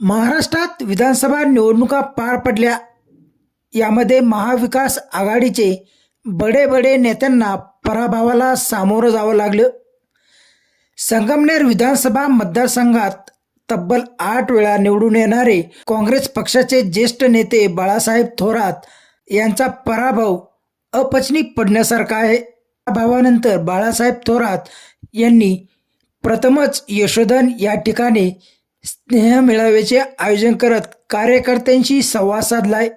महाराष्ट्रात विधानसभा निवडणुका पार पडल्या. यामध्ये महाविकास आघाडीचे बडे बडे नेत्यांना पराभवाला सामोरं जावं लागलं. संगमनेर विधानसभा मतदारसंघात तब्बल आठ वेळा निवडून येणारे काँग्रेस पक्षाचे ज्येष्ठ नेते बाळासाहेब थोरात यांचा पराभव अपचनी पडण्यासारखा आहे. पराभवानंतर बाळासाहेब थोरात यांनी प्रथमच यशोधन या ठिकाणी स्नेह मेळाव्याचे आयोजन करत कार्यकर्त्यांशी संवाद साधलाय.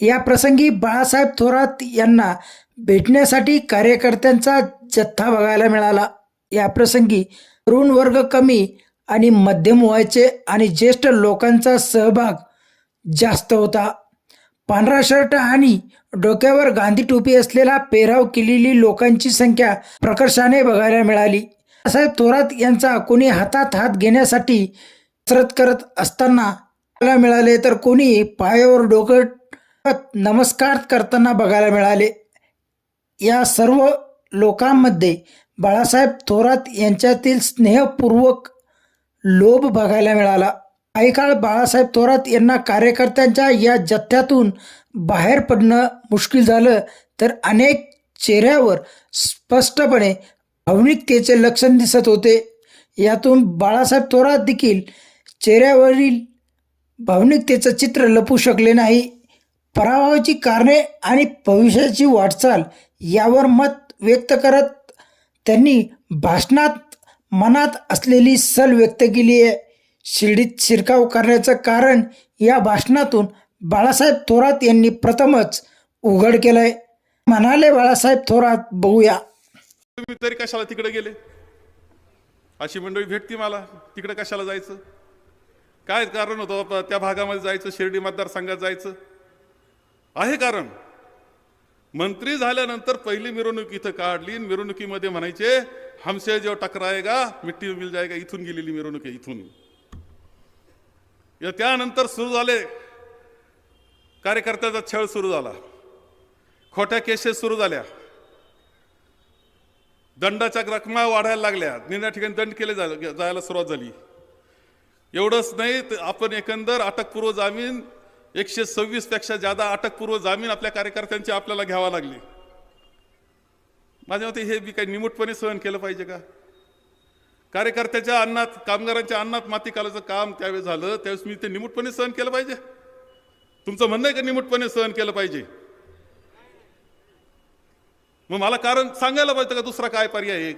या प्रसंगी बाळासाहेब थोरात यांना भेटण्यासाठी कार्यकर्त्यांचा जथ्था बघायला मिळाला. या प्रसंगी तरुण वर्ग कमी आणि मध्यम वयाचे आणि ज्येष्ठ लोकांचा सहभाग जास्त होता. पांढरा शर्ट आणि डोक्यावर गांधी टोपी असलेला पेराव केलेली लोकांची संख्या प्रकर्षाने बघायला मिळाली. साहेब थोरात यांचा कोणी हातात हात घेण्यासाठी कसरत करत असताना बघायला मिळाले तर कोणी पायावर डोकं नमस्कार करताना बघायला मिळाले. या सर्व लोकांमध्ये बाळासाहेब थोरात यांच्यातील स्नेहपूर्वक लोभ बघायला मिळाला. काही काळ बाळासाहेब थोरात यांना कार्यकर्त्यांच्या या जथ्यातून बाहेर पडणं मुश्किल झालं तर अनेक चेहऱ्यावर स्पष्टपणे भावनिकतेचे लक्षण दिसत होते. यातून बाळासाहेब थोरात देखील चेहऱ्यावरील भावनिकतेचं चित्र लपू शकले नाही. पराभवाची कारणे आणि भविष्याची वाटचाल यावर मत व्यक्त करत त्यांनी भाषणात मनात असलेली सल व्यक्त केली आहे. शिर्डीत शिरकाव करण्याचं कारण या भाषणातून बाळासाहेब थोरात यांनी प्रथमच उघड केलं आहे म्हणाले बाळासाहेब थोरात बघूया. तुम्ही तरी कशाला तिकडे गेले? अशी मंडळी भेटती मला. तिकडे कशाला जायचं? काय कारण होतं बाबा? त्या भागामध्ये जायचं शिर्डी मतदारसंघात जायचं? आहे कारण. मंत्री झाल्यानंतर पहिली मिरवणूक इथं काढली मिरवणुकीमध्ये म्हणायचे हमसे जो टकराएगा मिट्टी मिल जाएगा. इथून गेलेली मिरवणूक आहे इथून. त्यानंतर सुरू झाले. कार्यकर्त्याचा छळ सुरू झाला. खोट्या केसेस सुरू झाल्या. दंडाच्या रकमा वाढायला लागल्या. निर्णय ठिकाणी दंड केले जा- जायला सुरुवात झाली. एवढंच नाही तर आपण एकंदर अटकपूर्व जामीन एकशे सव्वीसपेक्षा जादा अटकपूर्व जामीन आपल्या कार्यकर्त्यांची आपल्याला घ्यावा लागली. माझ्या मते हे बी काही निमूटपणे सहन केलं पाहिजे का? कार्यकर्त्याच्या अन्नात कामगारांच्या अन्नात माती कालाचं काम त्यावेळेस झालं त्यावेळेस मी ते निमूटपणे सहन केलं पाहिजे. तुमचं म्हणणं आहे का निमूटपणे सहन केलं पाहिजे? मग मला कारण सांगायला पाहिजे का दुसरा काय पर्याय आहे?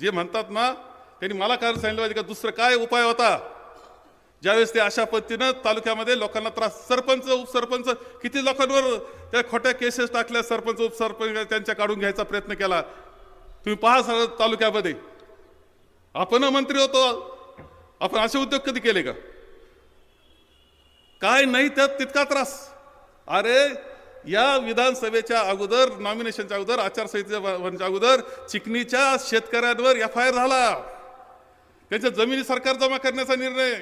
जे म्हणतात ना त्यांनी मला कारण सांगितलं पाहिजे का दुसरं काय उपाय होता? ज्यावेळेस ते अशा पद्धतीनं तालुक्यामध्ये लोकांना त्रास सरपंच उपसरपंच किती लोकांवर त्या खोट्या केसेस टाकल्या सरपंच उपसरपंच त्यांच्या काढून घ्यायचा प्रयत्न केला. तुम्ही पहा सर तालुक्यामध्ये. आपण मंत्री होतो. आपण असे उद्योग कधी केले का? काय नाही त्यात तितका त्रास. अरे या विधानसभेच्या अगोदर नॉमिनेशनच्या अगोदर आचारसंहितेच्या अगोदर चिकणीच्या शेतकऱ्यांवर एफ आय आर झाला. त्यांच्या जमिनी सरकार जमा करण्याचा निर्णय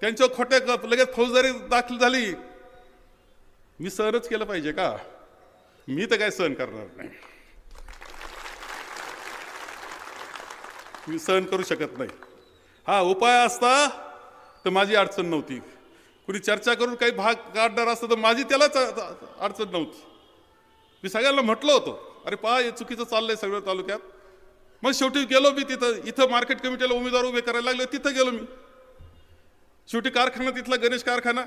त्यांच्यावर खोट्या लगेच फौजदारी दाखल झाली. मी सहनच केलं पाहिजे का? मी तर काय सहन करणार नाही. मी सहन करू शकत नाही. हा उपाय असता तर माझी अडचण नव्हती. कुणी चर्चा करून काही भाग काढणार असतं तर माझी त्यालाच अडचण नव्हती. मी सगळ्यांना म्हटलं होतं अरे पहा हे चुकीचं चाललंय सगळं तालुक्यात. मग शेवटी गेलो मी तिथं इथं मार्केट कमिटीला उमेदवार उभे करायला लागले तिथं गेलो मी. शेवटी कारखाना तिथला गणेश कारखाना.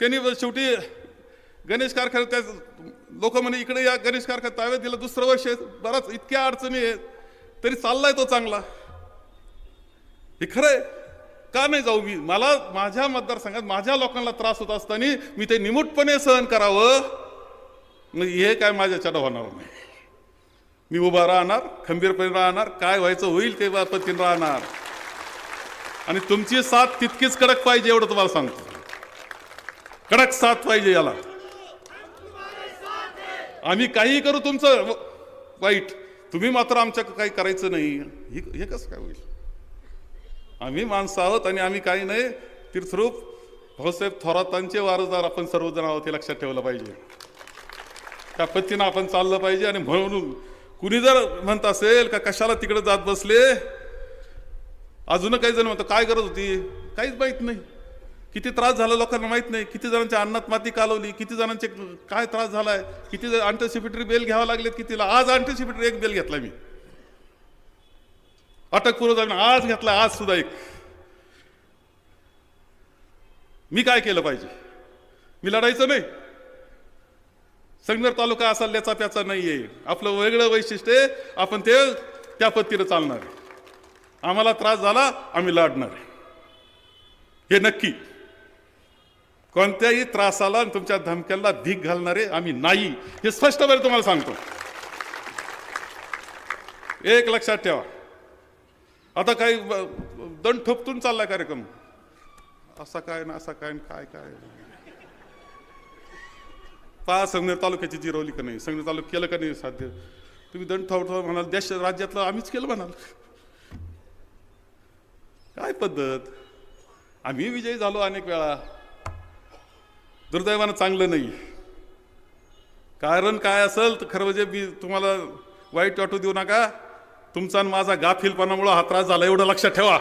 त्यांनी शेवटी गणेश कारखाना त्या लोक म्हणे इकडे या गणेश कारखान्यात ताब्यात दिला दुसरं वर्ष आहे. बराच इतक्या अडचणी आहेत तरी चाललाय तो चांगला. हे खरं आहे. का नाही जाऊ मी. मला माझ्या मतदारसंघात माझ्या लोकांना त्रास होत असताना मी ते निमूटपणे सहन करावं. मग हे काय माझ्याच्यानं होणार नाही. मी उभा राहणार खंबीरपणे राहणार काय व्हायचं होईल ते पद्धतीने राहणार. आणि तुमची साथ तितकीच कडक पाहिजे एवढं तुम्हाला सांगतो. कडक साथ पाहिजे याला. आम्ही काहीही करू तुमचं. व- वाईट. तुम्ही मात्र आमच्या काही करायचं नाही. हे हे कसं काय होईल? आम्ही माणसं आहोत आणि आम्ही काही नाही. तीर्थरूप भाऊसाहेब थोरातांचे वारसदार आपण सर्वजण आहोत हे लक्षात ठेवलं पाहिजे. त्या पद्धतीनं आपण चाललं पाहिजे आणि म्हणून कुणी जर म्हणत असेल का कशाला तिकडे जात बसले? अजून काही जण म्हणतो काय गरज होती? काहीच माहीत नाही. किती त्रास झाला लोकांना माहीत नाही. किती जणांच्या अन्नात माती कालवली किती जणांचे काय त्रास झालाय किती अँटीसिपेटरी बेल घ्यावं लागलेत कितीला. आज अँटीसिपेटरी एक बेल घेतला मी. अटकपूर्व जामीन आज घेतला आज सुद्धा एक. मी काय केलं पाहिजे? मी लढायचं नाही. संगमेर तालुका असा ल्याचा प्याचा नाहीये. आपलं वेगळं वैशिष्ट्य आपण ते त्या पद्धतीनं चालणार आहे. आम्हाला त्रास झाला आम्ही लढणार आहे. हे नक्की. कोणत्याही त्रासाला आणि तुमच्या धमक्याला धीक घालणारे आम्ही नाही. हे स्पष्टपणे तुम्हाला सांगतो. एक लक्षात ठेवा. आता काही दंड ठोपतून चाललाय कार्यक्रम. असा काय ना असा काय काय काय? पहा संगमेर तालुक्याची जिरवली का नाही? संगमेर तालुक केलं का नाही साध्य? तुम्ही दंड ठोपतो म्हणाल देश राज्यातलं आम्हीच केलं म्हणाल. काय पद्धत? आम्ही विजयी झालो अनेक वेळा. दुर्दैवानं चांगलं नाही. कारण काय असेल तर खरं म्हणजे मी तुम्हाला वाईट वाटू देऊ नका. तुमचा आणि माझा गाफिलपणामुळं हा त्रास झाला. एवढं लक्षात ठेवा.